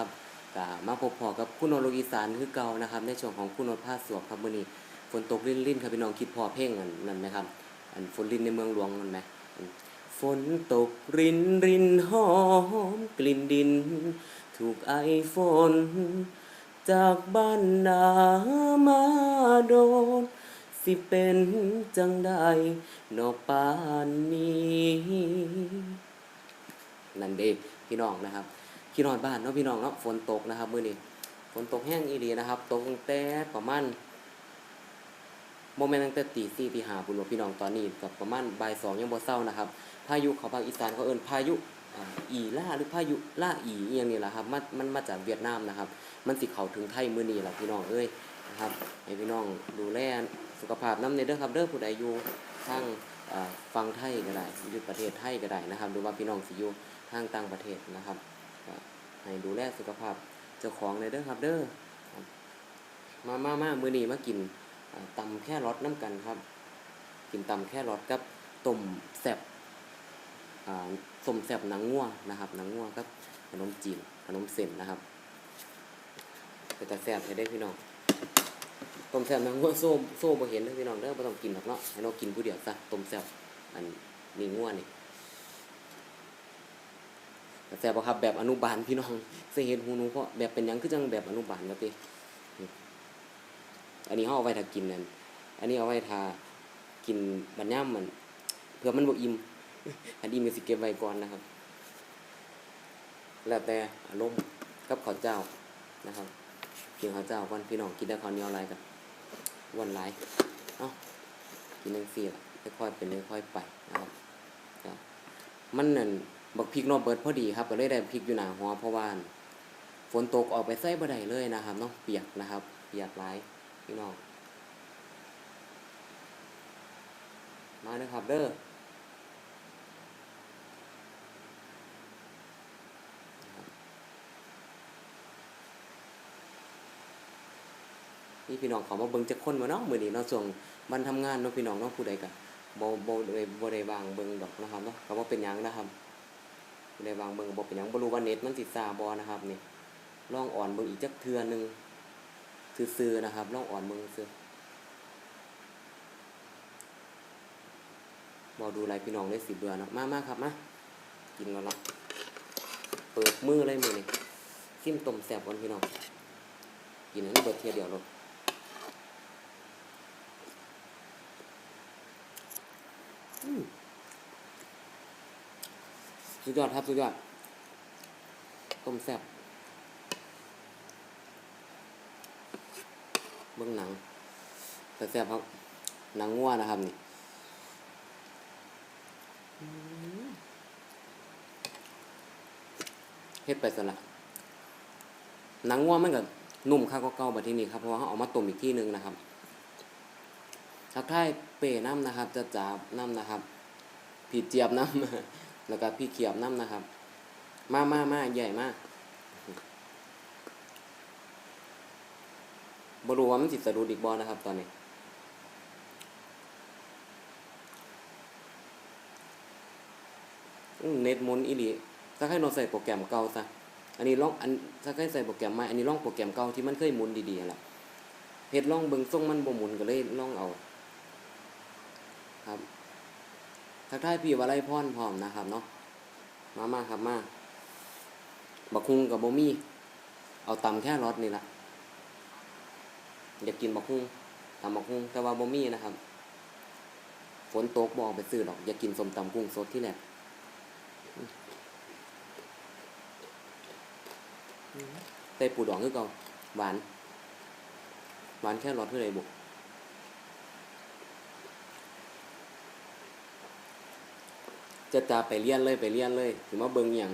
นะครับก็มาพบพอกับคุณโนโลกอีสานคือเก่านะครับ ในช่วงของคุณโนผ้าสวบครับมื้อนี้ฝนตกรินๆครับพี่น้องคิดพอเพลงอันนั่นไหมครับ อันฝนรินในเมืองหลวงมันไหมฝนตกรินรินหอมกลิ่นดิน ถูกไอฝน จากบ้านนามาโดน สิเป็นจังใดนอปานนี้ นั่นเด้พี่น้องนะครับ ขี้นอนบ้านเนาะพี่น้องเนาะฝนตกนะครับมื้อนี้ฝนตกแห้งอีดีนะครับตกตั้งแต่ประมาณโมเมนต์ตั้งแต่ตีสี่ตีห้าปุ่นว่าพี่น้องตอนนี้กับประมาณบ่ายสองยังบ่เศร้านะครับ พายุเขาภาคอีสานเขาเอิ้นพายุอีล่าหรือพายุล่าอีอย่างนี้แหละครับมันมันมาจากเวียดนามนะครับ มันสิเข้าถึงไทยมื้อนี้ล่ะพี่น้องเอ้ยนะครับให้พี่น้องดูแลสุขภาพน้ำในเด้อครับเด้อผู้ใดอยู่ทางอ่าฟังไทยก็ได้อยู่ประเทศไทยก็ได้นะครับหรือว่าพี่น้องสิอยู่ทางต่างประเทศนะครับ ให้ดูแลสุขภาพเจ้าของในเด้อครับเด้อมามามามื้อนี้มากินอ่าตำแค่รสน้ำกันครับ กินตำแค่รสกับต้มแซ่บส้มแซ่บหนังงัวนะครับหนังงัวกับขนมจีนขนมเส้นนะครับเป็นแต่แซ่บให้ได้พี่น้องต้มแซ่บหนังงัวโซ่โซ่บ่เห็นเด้อพี่น้องเด้อบ่ต้องกินหรอกเนาะให้เรากินผู้เดียวซะต้มแซ่บอันนี้งัวนี่ แซ่บครับแบบอนุบาลพี่น้องเคยเห็นหูหนูเพราะแบบเป็นยังคือจังแบบอนุบาลว่าตินี่อันนี้เฮาเอาไว้ถ้ากินนั่นอันนี้เอาไว้ถ้ากินบัดย่ํมันเพื่อมันบ่อิ่มอันนี้มีสิเก็บไว้ก่อนนะครับ แล้วแต่อารมณ์กับข้าวเจ้านะครับกินข้าวเจ้าก่อนพี่น้องกินได้ข้าวเหนียวอะไรกันวันไรเนากินจังซี่ล่ะค่อยๆเป็นค่อยๆไปนะครับมันนั่น บักพริกนอเบิดพอดีครับก็เลยได้พริกอยู่หนาหัวเพราะว่าฝนตกออกไปใส่บ่ได้เลยนะครับเนาะเปียกนะครับเปียกหลายพี่น้องมาเด้อครับเด้อนี่พี่น้องเขามาเบิ่งจักคนมาเนาะมื้อนี้เนาะช่วงวันทำงานเนาะพี่น้องเนาะผู้ใดก็บ่บ่ได้บ่ได้วางเบิ่งดอกนะครับเนาะก็บ่เป็นหยังนะครับ บ่ได้วางเบิ่งบ่เป็นหยังบ่รู้ว่าเน็ตมันสิซาบ่นะครับนี่ลองอ่อนเบิ่งอีกจักเทื่อหนึงซื่อๆนะครับลองอ่อนเบิ่งซื่อบ่ดูไรพี่น้องได้สิเบื่อเนาะมามาครับมากินแล้วเนาะเปิดมือเลยมือนี้ซิมต้มแซ่บก่อนพี่น้องกินให้นเบิดเทียเดียวลดอืม สุดยอดครับ สุดยอดต้มแซ่บเบื้องหนังแต่แซ่บครับ หนังงัวนะครับนี่อืมเฮ็ดไปสนะหนังงัวมันก็นุ่มข้าวก็เก่าแบบที่นี่ครับเพราะว่าเขาเอามาต้มอีกที่หนึ่งนะครับทักทายเป้น้ำนะครับจะจับน้ำนะครับพี่เจี๊ยบน้ำ แล้วก็พี่เขียบน้ำนะครับ มามามาใหญ่มากบรูว่ามันสิสะดุดอีกบอนะครับ ตอนนี้ เน็ตมุนอีลีถ้าใครโนใส่โปรแกรมเก่าซะอันนี้ลองอันถ้าใครใส่โปรแกรมใหม่อันนี้ลองโปรแกรมเก่าที่มันเคยมุนดีๆแหละเฮ็ดลองเบิ่งทรงมันบ่มุนก็เลยลองเอา ครับ ทักทายพี่วลัยพรพร้อมนะครับเนาะมามาครับมาบักฮุงกับบ่มีเอาตำแค่รสนี่ละอยากกินบักฮุงตำบักฮุงแต่ว่าบ่มีนะครับฝนตกบอกไปซื้อหรอกอยากกินสมตำกุ้งสดที่แหละใส่ปูดองคือเก่าหวาน หวานแค่รสเท่าไรบุ จะจาไปเรียนเลยไปเรียนเลยถือว่าเบิ่งอย่าง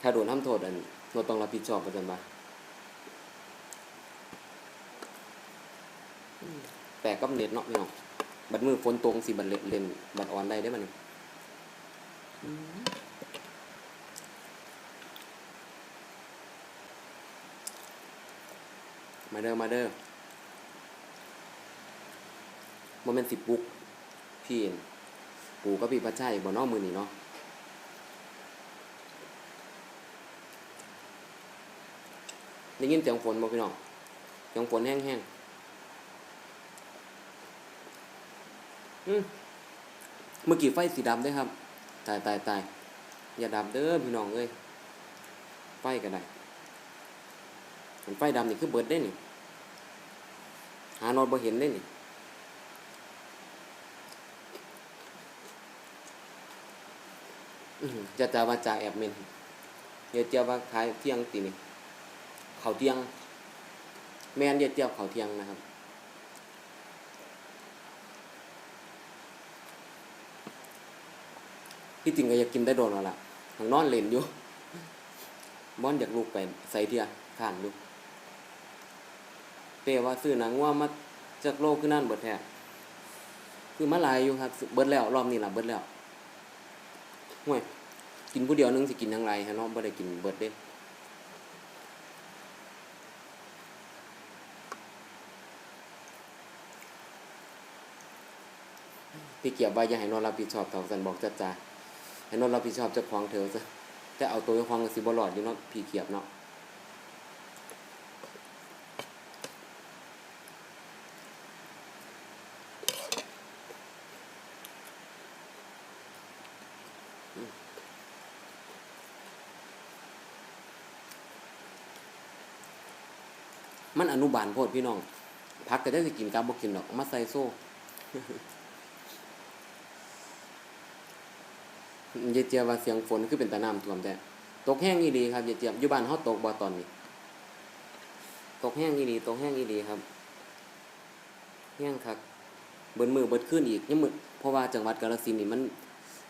ถ้าโดนทำโทษอันเราต้องรับผิดชอบประจันบาแปลกกับเน็ตเนาะพี่น้องบัดมือฝนตกสิบัดเล่นเล่นบัดออนได้ได้มันมาเด้อมาเด้อโมเมนต์สิบปุกพี่เอง ปูก็พี่พระชัยบ่นอกมือนี่เนาะได้ยินเสียงฝนบ่พี่น้องเสียงฝนแห้งๆอืมเมื่อกี้ไฟสีดำด้วยครับ ตายตายตายอย่าดับเด้อพี่น้องเอ้ยไฟกันได้เห็นไฟดำนี่คือเบิดได้นี่หานอนบ่เห็นได้นี่ อื้อหือ จะจาว่าจ่าแอบเมนเดี๋ยวเจียว่าขายเที่ยงตีนี่เขาเที่ยง แมนเดี๋ยวเจียเขาเที่ยงนะครับที่จริงก็อยากกินได้โดนแล้วล่ะทางนอนเล่นอยู่บอนอยากลูกไปใส่เทียข้านอยู่เปว่าซื้อหนังว่ามาจากโลกขึ้นนั่นเบิดแท้คือมาลายอยู่ครับเบิดแล้ว รอบนี้ล่ะเบิดแล้ว ห่วยกินผู้เดียวนึงสิกินยังไงฮะเนาะบ่ได้กินเบิดเด้พี่เกียบว่าอย่าให้นอนรับผิดชอบท่าสันบอกจ้าจ้าให้นอนรับผิดชอบเจ้าของเธอซะจะเอาตัวเจ้าของสิบ่รอดอยู่เนาะพี่เกียบเนาะ มันอนุบาลโพดพี่น้องพักก็ได้สิกินกับบกินหรอกมาใส่โซ่เยเจียว่าเสียงฝนคือเป็นตะน้ำท่วมแต่ตกแห้งอีดีครับเยเจียบอยู่บ้านฮาตตกบ่ตอนนี้ ตกแห้งอีดีตกแห้งอีดีครับแห้งคักเบิดมือเบิดขึ้นอีกยังมือเพราะว่าจังหวัดกาฬสินธุ์นี่มัน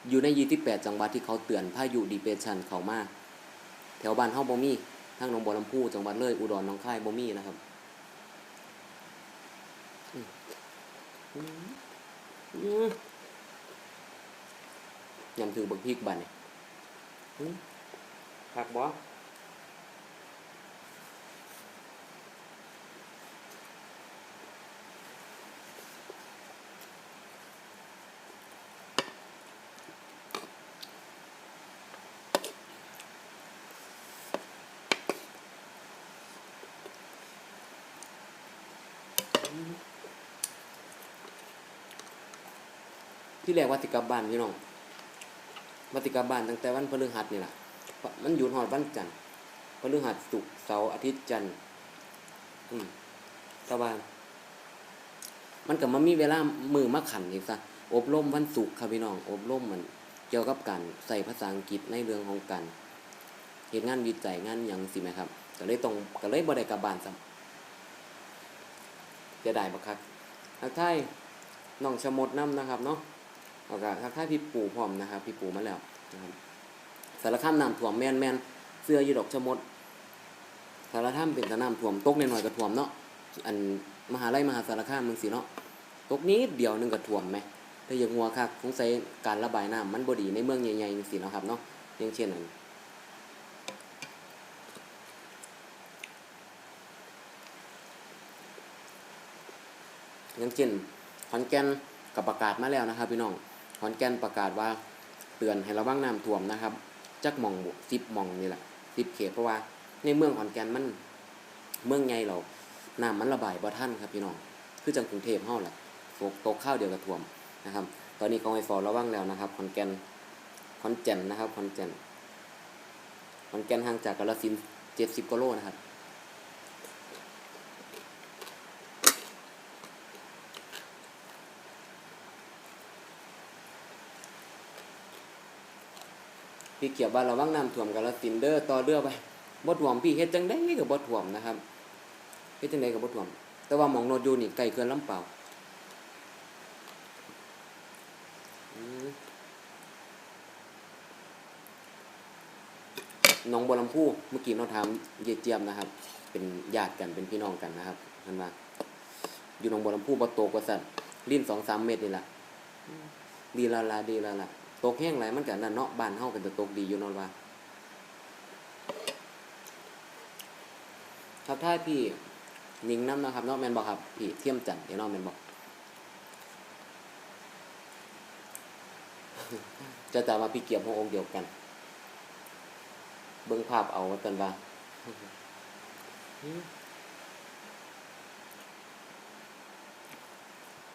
อยู่ใน28จังหวัดที่เขาเตือนพายุดีเปรชันเขามาแถวบ้านเฮาบ่มี ทั้งหนองบัวลำพูจังหวัดเลยอุดรหนองคายบ่มีนะครับยำถือบักพริกบัดนี่ยผักบ่ ที่แรกว่าสิกลับบ้านพี่น้องมาติกลับบ้านตั้งแต่วันพฤหัสนี่แหละเพราะมันหยุดหอดวันจันทร์พฤหัสศุกร์เสาร์อาทิตย์จันทร์อืมตะวันมันก็มามีเวลามือมาขันอีกซะอบรมวันศุกร์ครับพี่น้อง อบรมมันเกี่ยวกับการใส่ภาษาอังกฤษในเรื่องของการเห็นงานวิจัยงานหยังสิไหมครับก็เลยตรงก็เลยบ่ได้กลับบ้านซ้ำจะได้บักคักทักทายน้องชมดน้ำนะครับเนาะ เอากะทักทายพี่ปู่พร้อมนะครับ พี่ปู่มาแล้วนะครับสารคามน้ำท่วมแมนแมนเสื้อยู่ดอกชะมดสารคามเป็นต่น้ำท่วมตกในหน่อยๆก็ท่วมเนาะอันมหาลัยมหาสารคามมืองสีเนาะตกนิดเดียวนึงก็ท่วมไหมถ้าอย่างงัวคักสงสัยการระบายน้ำมันบดีในเมืองใหญ่ๆจังซี่เนาะครับเนาะอย่างเช่นอันอย่างเช่นขอนแก่นกับประกาศมาแล้วนะครับพี่น้อง อนแก่นประกาศว่าเตือนให้ระวังน้ำท่วมนะครับ จักมองสิบมองนี่แหละสิบเขตเพราะว่าในเมืองขอนแก่นมันเมืองใหญ่เราน้ำมันระบายบ่ทันครับพี่น้องคือจังกรุงเทพเฮาแหละฝนตกข้าวเดียวกับท่วมนะครับ ตอนนี้กองไฟฟอระวังแล้วนะครับขอนแก่นขอนแก่นนะครับขอนแก่นขอนแก่นห่างจากกาฬสินเจ็ดสิบกิโลนะครับ พี่เกียบว่าระวังน้ำท่วมกาฬสินธุ์เด้อต่อเรือไปบ่ท่วมพี่เฮ็ดจังได๋ก็บ่ท่วมนะครับเฮ็ดจังได๋ก็บ่ท่วม แต่ว่าหมองโนดอยู่นี่ใกล้เขื่อนลำเปล่าวอืมหน้องบัวลำพูเมื่อกี้เราถามเยายเจียมนะครับ เป็นญาติกันเป็นพี่น้องกันนะครับเพิ่นว่าอยู่หนองบัวลำพูบ่โตกว่าสั่นลิ้น2-3เมตรนี่ล่ะดีและละดีและละ ตกแห้งหลมันก็นั่นเนาะบ้านเฮาก็จะตกดีอยู่นาะว่าครับถ้าพี่ยิงน้ำนะครับเนอกแมนบอกครับพี่เทียมจันเดี๋ยวนอกแมนบอกจะจะมาพี่เกียบหัวองค์เดียวกัน เบิ้งภาพเอาเตันว่าอืม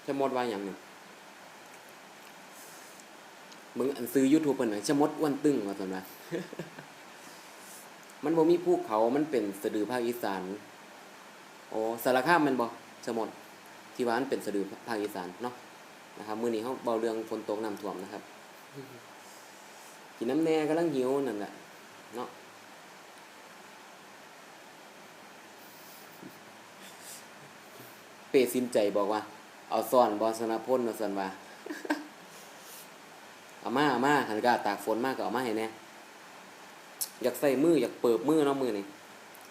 ชะมดว่าอย่างหนึ่ง มึงอันซื้อ YouTube เพิ่นน่ะชะมดอ้วนตึงว่าซั่นว่ามันบ่มีภูเขา มันเป็นสะดือภาคอีสานโอ้สารคามมันบ่ชะมดที่ว่ามันเป็นสะดือภาคอีสานเนาะนะครับมื้อนี้เฮาเบาเรื่องฝนตกน้ำท่วมนะครับกินน้ำแน่กำลังหิวนั่นแหละเนาะเปสินใจบอกว่า เอาซ่อนบอสนพลมาสันว่า เอามาเอามาหันกาตากฝนมากก็เอามาให้แน่อยากใส่มืออยากเปิบมือเนาะมือนี่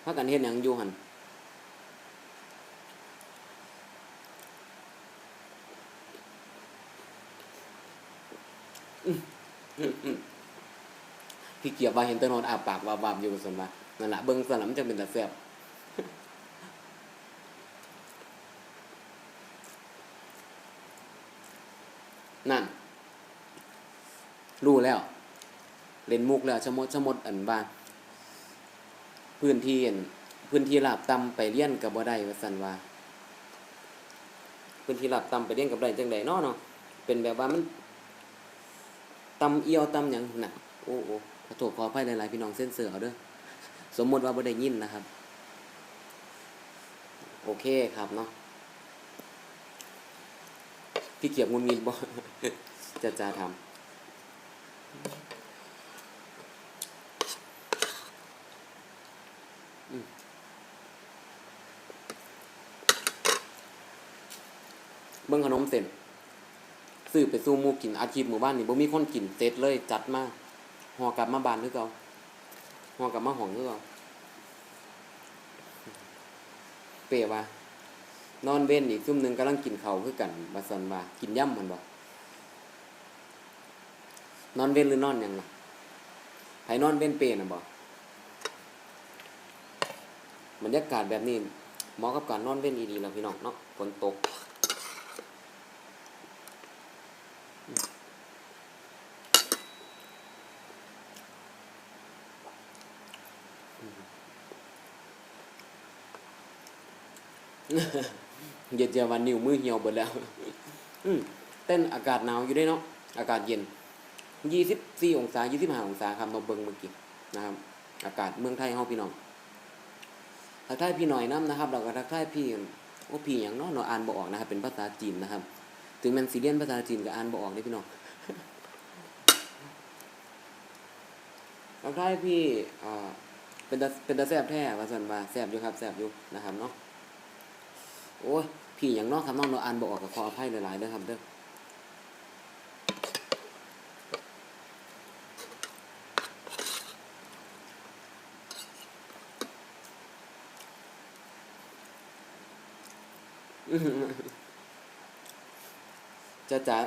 พากันเฮ็ดหยังอยู่หันพี่เกียบว่าเห็นแตะนอนอาปากวาบๆอยู่สันว่านั่นแหละเบิ่งสนล่ะมันจะเป็นตาแซ่บนั่น รู้แล้ว เล่นมุกแล้วชมดชมดอันบ้าพื้นที่อันพื้นที่ราบต่ำไปเรียนกับบ่ได้ว่าซั่นว่า พื้นที่ราบต่ำไปเรียนกับได้จังไดเนาะเนาะเป็นแบบว่ามันต่ำเอียวต่ำหยังน่ะโอ้โอ้ขอโทษขออภัยหลายๆพี่น้องเส้นเสือเอาเด้อสมมติว่าบ่ได้ยินนะครับ โอเคครับเนาะพี่เกียบงุนงินบ่จะจะทำ เบิ่งขนมเส้นซื้อไปสู้มูกินอาชีพหมู่บ้านนี่บ่มีคนกินเสร็จเลยจัดมากห่อกลับมาบานคือเก่าห่อกลับมาห้องคือเก่าเปะว่านอนเว้นอีกซุ่มหนึ่งกำลังกินเขาคือกันบาสันว่ากินย่ำมันบ่ นอนเว้นหรือนอนหยังล่ะไผนอนเว้นเปรนะบ่บรรยากาศแบบนี้เหมาะกับการนอนเว้นอีดีแล้วพี่น้องเนาะฝนตกเย็นเจอวันนิ้วมือเหี่ยวเบิดแล้วเต้นอากาศหนาวอยู่ได้เนาะอากาศเย็น ยี่สิบสี่องศายี่สิบห้าองศาครับเราเบิ่งเมื่อกี้นะครับ อากาศเมืองไทยเฮาพี่น้องทักทายพี่หน่อยน้ำนะครับ เราก็ทักทายพี่โอ้พี่อย่างนาะเนาะอ่านบ่ออกนะครับ เป็นภาษาจีนนะครับ ถึงแมันซีเรียนภาษาจีนก็อ่านบ่ออกได้พี่น้องทักทายพี่อ่าเป็นตาเป็นตาแซบแท้ว่าซั่นว่าแซบอยู่ครับแซบอยู่นะครับเนาะโอ้ยพี่อย่างน้องครับน้องเราอ่านบอกออกกับขออภัยหลายๆเด้อครับเด้ออื้อหือ จะจะ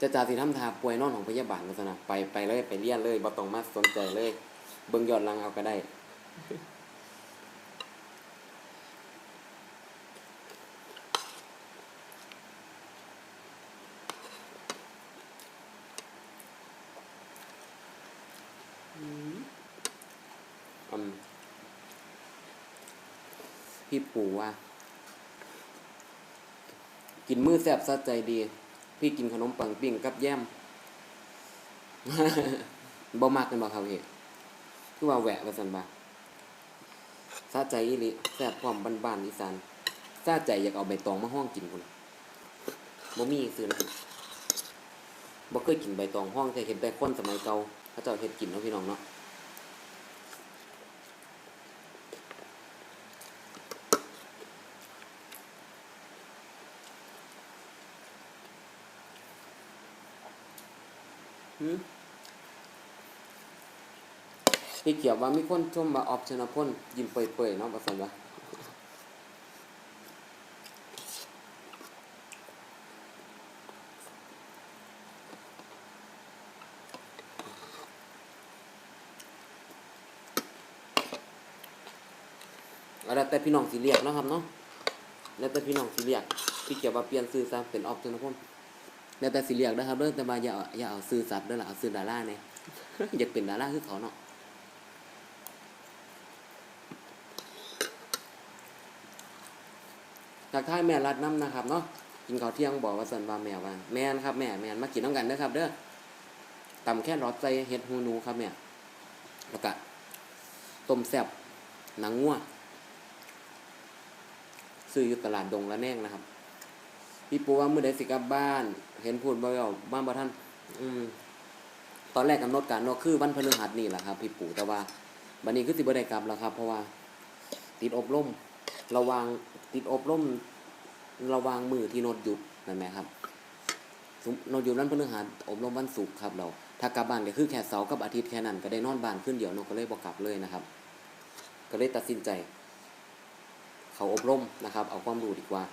จะจ่าสิทำทาป่วยนอนของพยาบาลกันนะไปไปเลย ไปเลี้ยนเลยบ่ต้องมาสนใจเลย เบิ่งยอดหลังเอาก็ได้ อืมูว่า กินมือแสบสะใจดี พี่กินขนมปังปิ้งกับแยมบ่มักกันบ่ครับพี่คือว่าแหวะว่าซั่นบ่าสะใจอีหลีแซบพร้อมบ้านๆอีสานสะใจอยากเอาใบตองมาห้องกินพุ่นบ่มีซื้อนะบ่เคยกินใบตองห้องแต่เห็นแต่คนสมัยเก่าเขาเจ้าเฮ็ดกินเนาะพี่น้องเนาะ พี่เขียวว่ามีคนชมว่าออฟชนพลยิ้มเปื่อยๆเนาะประสันว่าแล้วแต่พี่น้องสิเรียกนะครับเนาะแล้วแต่พี่น้องสิเรียกพี่เขียวว่าเปลี่ยนชื่อซะเป็นออฟชนพล แล้วแต่สิเรียกนะครับเรื่องแต่มาอย่าอย่าเอาซื้อสัตว์เด้อล่ะเอาซื้อดาราเนี่ยอยากเป็นดาราคือเขาเนาะจากทายแม่รัดน้ำนะครับเนาะกินข้าวเที่ยงบอกว่าสันว่าแม่ว่าแม่นครับแม่แม่มากินน้งกันนะครับ เด้อต่ำแค่รอดใจเห็ดหูนูครับแม่แล้วก็ต้มแซ่บหนังงัวซื้ออยู่ตลาดดงละแนงนะครับ พี่ปูว่าเมื่อใดสิกลับบ้าน เห็นพูดบ่อยบ้านบ่ท่าน อืมตอนแรกกำหนดการเนาะคือวันพฤหัสนี่แหละครับ พี่ปู่แต่ว่าบัดนี้คือสิบ่ได้กลับแล้วครับ เพราะว่า ติดอบรมระวังติดอบรมระวังมือที่นดหยุดนั่นไหมครับนดหยุดวันพฤหัสอบรมวันศุกร์ครับ เรา ถ้ากลับบ้านก็คือแค่เสาร์กับอาทิตย์แค่นั้นก็ได้นอนบ้านขึ้นเดียวนก็เลยบอกกลับเลยนะครับ ก็เลยตัดสินใจ เขาอบรมนะครับ เอาความรู้ดีกว่า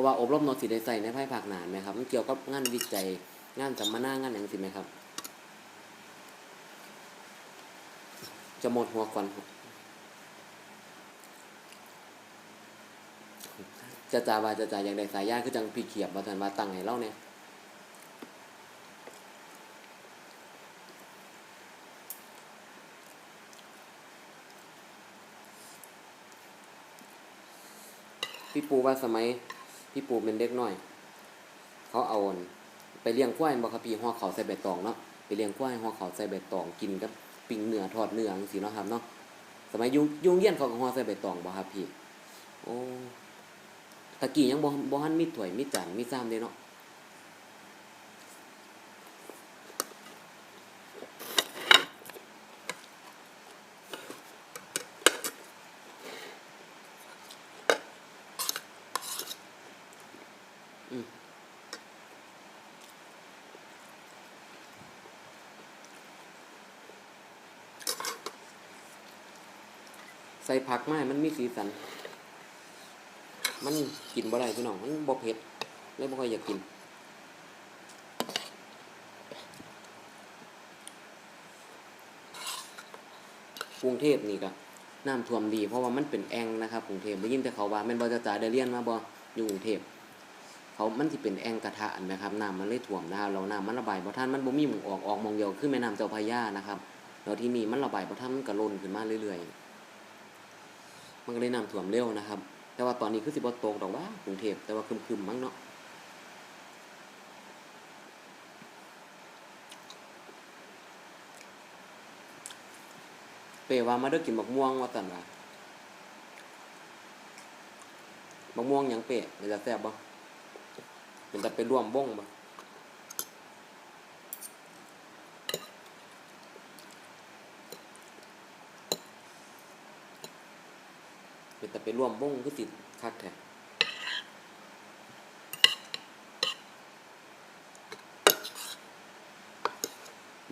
ราะว่าอบรมโนสิได้ใส่ในภายภาคหนานไหมครับมันเกี่ยวกับงานวิจัยงานสัมมนางานอย่างสิไหมครับ จะหมดหัวก่อนครับจะจ่าว่าจะจ่าอย่างใดสายยางคือจังพี่เขียบมาทันมาตั้งให้เล่าเนี่ยพี่ปูว่าสมัย พี่ปูเป็นเด็กน้อย เขาเอาไปเลี้ยงควายบ่ครับพี่ห่อเขาใส่ใบตองเนาะไปเลี้ยงควายห่อเขาใส่ใบตองกินกับปิ้งเนื้อทอดเนื้อจังซี่เนาะครับเนาะสมัยยุงยุงเยี่ยนเขาก็ห่อใส่ใบตองบ่ครับพี่โอ้ตะกี้ยังบ่บ่ทันมีถ้วยมีจานมีซ้ำเด้เนาะ ส่ผักไมาให้มันมีสีสัน มันกินบ่ได้พี่น้อง มันบ่เผ็ดเลยบ่ค่อยอยากกิน กรุงเทพนี่ก็น้ำท่วมดี เพราะว่ามันเป็นแอ่งนะครับกรุงเทพได้ยินแต่เขาว่าแม่นบ่จะจ่าได้เรียนมาบ่อยู่กรุงเทพเขามันสิเป็นแอ่งกระทะนะครับน้ำมันเลยท่วมนะครับแล้วน้ำมันระบายบ่ทันมันบ่มีหม่องออกออกมองเดียวคือแม่น้ำเจ้าพระยานะครับแล้วที่นี่มันระบายบ่ทันมันก็ล้นขึ้นมาเรื่อยๆ มันก็เลยน้ำท่วมเร็วนะครับ แต่ว่าตอนนี้คือสิบ่ตกดอกว่ากรุงเทพแต่ว่าคึมๆมั้งเนาะเปว่ามาเด้อกินบักม่วงว่าซั่นว่าบักม่วงยังเปะมันจะแซ่บบ่มันจะไปร่วมวงบ่ มันจะไปร่วมวงคือสิคักแท้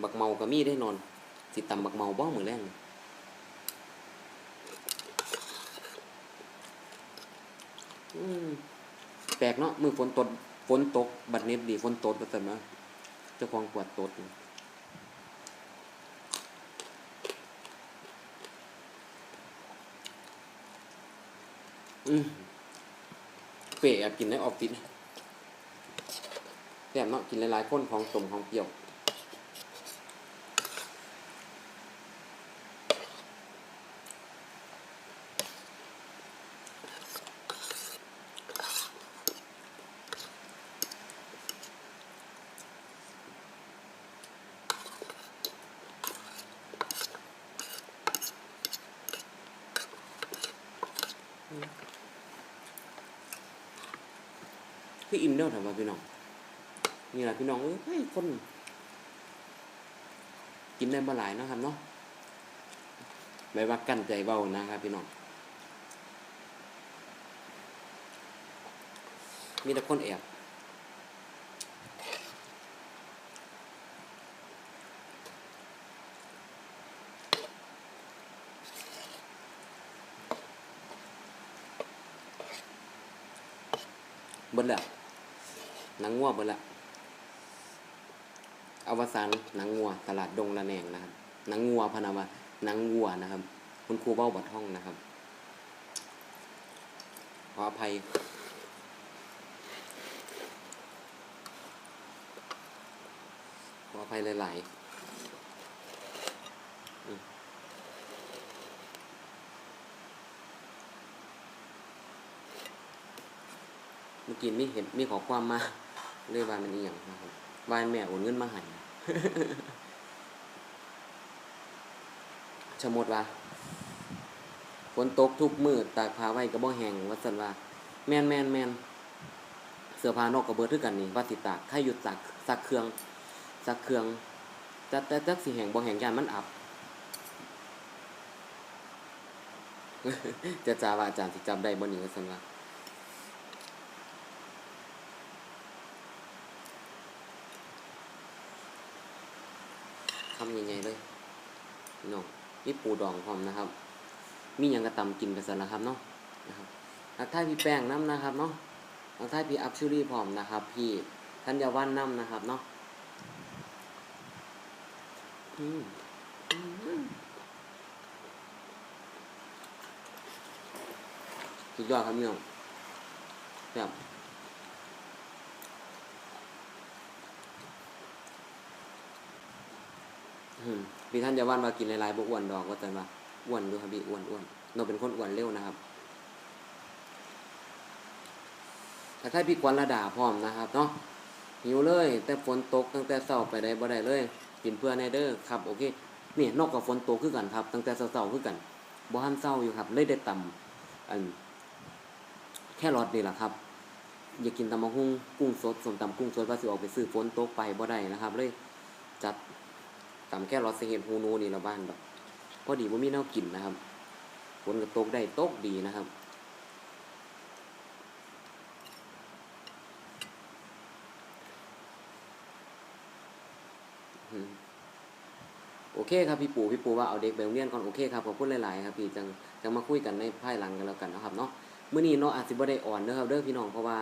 บักเมาก็มีได้นอน สิตำบักเมาบ่มื้อแรงแปลกเนาะมือฝนตกฝนตก บัดเน็บดีฝนตกว่าซั่นนะเจ้าของปวดตดนี่ อืมเปรอะกินได้ออกติดแซ่บเนาะกินหลายๆคนของสมของเปรี้ยว คืออิ่มเด้อถามว่าพี่น้องนี่แหละพี่น้องเอ้ยคนกินได้บ่หลายนะครับเนาะไม่ว่ากั้นใจเบานะครับพี่น้องมีแต่คนแอบเบิดแล้ว หนังงัวไปดละอวสานหนังงัว ตลาดดงระแนงนะครับหนังงัวพนามาหนังงัวนะครับ คุณครูเบ้าบัดห้องนะครับ ขออภัยขออภัยหลายๆเมื่อกี้มีเห็นมีขอความมา เลยว่ามันอีหยังนะครับว่าแม่โอนเงินมาให้ชะมดว่าฝนตกทุกมืดตากผ้าไว้ก็บ่แห้งว่าซั่นว่า แมนแมนแมนเสื้อผ้านอกก็เบิดคือกันนี่ว่าสิตากถ้าหยุดซักซักเครื่องซักเครื่องแต่แต่จักสิแหงบ่แหงยานมันอับจะจาว่าอาจารย์สิจำได้บ่นี่ว่าซั่นว่าำใหญ่ๆเลยพี่น้องมีปูดองพร้อมนะครับ มีหยังกระตำกินกันสันนะครับเนาะนะครับทักทายพี่แป้งน้ำนะครับเนาะทักทายพี่อัพชูรี่พร้อมนะครับ พี่ธัญวันน้ำนะครับเนาะอืมอืมสุดยอดครับพี่น้องแบบ อืม พี่ท่านจะว่านมากินหลายๆบ่อ้วนดอกว่าแต่ว่าอ้วนดูครับพี่อ้วนอ้วนเราเป็นคนอ้วนเร็วนะครับแต่ถ้าพี่กวนระดาพร้อมนะครับเนาะหิวเลย แต่ฝนตกตั้งแต่เช้าไปได้บ่ได้เลยกินเพื่อแนเด้อครับโอเคนี่นอกกับฝนตกคือกันครับ ตั้งแต่เช้าๆคือกันบ่ทันเช้าอยู่ครับเลยได้ตำอันแค่รอดนี่แหละครับ อยากกินตำมะฮุ่งกุ้งสดสมตำกุ้งสดว่าสิออกไปซื้อฝนตกไปบ่ได้นะครับ เลยจัด ตำแค่รอสเห็ดฮูนูนี่ละบ้านดอกพอดีว่ามีแนวกินนะครับฝนก็ตกได้ตกดีนะครับโอเคครับพี่ปู่พี่ปู่ว่าเอาเด็กไปโรงเรียนก่อนโอเคครับขอบคุณหลายๆครับพี่จังจังมาคุยกันในภายหลังกันแล้วกันนะครับเนาะมื้อนี้เนาะอาจสิบ่ได้อ่อนเด้อครับเด้อพี่น้องเพราะว่า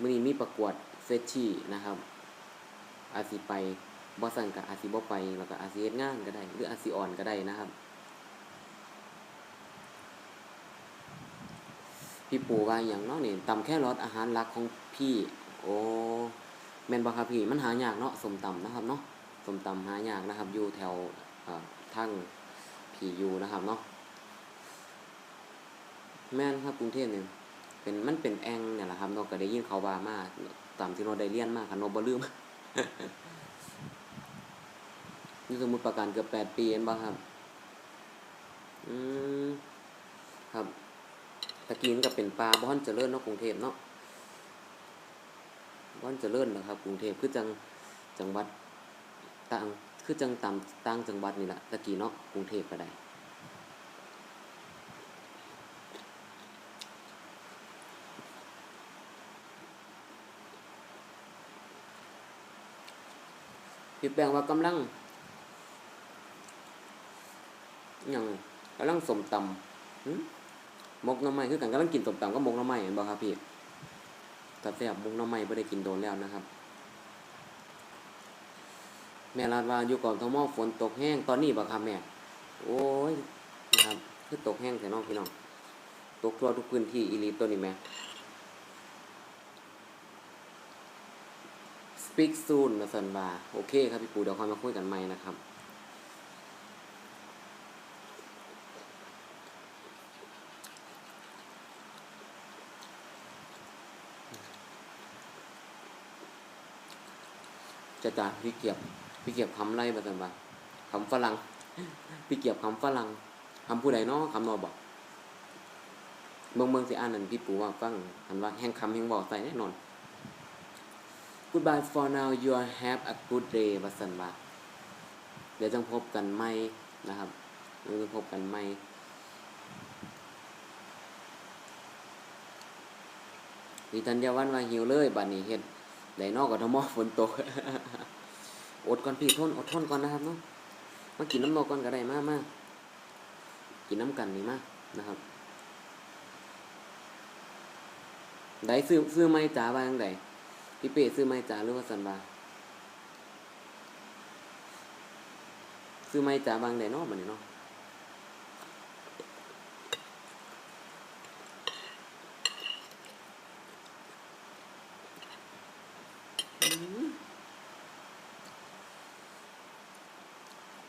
มื้อนี้มีประกวดเฟชชี่นะครับอาจสิไป บอสันกับอาซีบอไปแล้วก็อาซีเฮ็ดงานก็ได้ หรืออาซีอ่อนก็ได้นะครับพี่ปู่ว่าอย่างเนาะนี่ตำแค่รสอาหารหลักของพี่ โอ้แมนบ่ครับพี่มันหายากเนาะสมตำนะครับเนาะสมตำหายากนะครับ อยู่แถวเอ่อทางผีอยู่นะครับเนาะแม่นครับกรุงเทพเนี่ยเป็นมันเป็นแองเนี่ยแหละครับเราก็ได้ยินเขาว่ามาตามที่เราได้เรียนมาครับเราบ่ลืม นี่สมมุติประกันเกือบแปดปีเห็นบ่ครับ อืม ครับ ตะกี้มันก็เป็นปลาบ้อนเจริญเนาะกรุงเทพเนาะบ้อนเจริญนะครับกรุงเทพคือจังจังหวัดต่างคือจังต่ำต่างจังหวัดนี่แหละตะกี้เนาะกรุงเทพก็ได้พี่แปลงว่ากำลังอห ย่างกำลังสมตำหึมกน้ำไม้คือกันกำลังกินสมตำก็มกน้ำไม้เห็นบ่ครับพี่แต่แซ่บมกน้ำไม้ไม่ได้กินโดนแล้วนะครับ แม่ลาดว่าอยู่ก่อนทมอฝนตกแห้งตอนนี้บ่ครับแม่ โอ้ยนะครับคือตกแห้งแต่น้องพี่น้องตกทั่วทุกพื้นที่อีลีตัวนี้แม่ speak soon นะสันบาโอเคครับพี่ปูเดี๋ยวค่อยมาคุยกันใหม่นะครับ จะจาพี่เกียบพี่เกียบคำไรมาสันบาคำฝรั่งพี่เกียบคำฝรั่งคำผู้ใดเนาะคำนอบอกเมืองเมืองสิอ่านนั่นพี่ปูว่าฟังหันว่าแห่งคำแห่งบอกใส่แน่นอน Goodbye for now you have a good day วัสันว่าเดี๋ยวจะพบกันใหม่นะครับเดี๋ยวจะพบกันใหม่ดิทันยาวันว่าหิวเลยบัดนี้เฮ็ด ได้นอกกับทมฝนตก อดก่อนพี่ทนอดทนก่อนนะครับเนาะมากินน้ำนกก่อนก็ได้มามากินน้ำกันนี่มากนะครับได้ซื้อซื้อไม้จ๋าว่างไดพี่เป้ซื้อไม้จ๋าหรือว่าสันบาซื้อไม้จ๋าบางไดเนาะบัดนี้เนาะ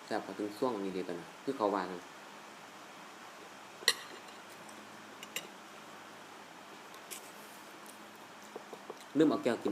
แซ่บกว่าถึงช่วงนี้เดียวกันคือเขาวากันลืมเอาแก้วกิน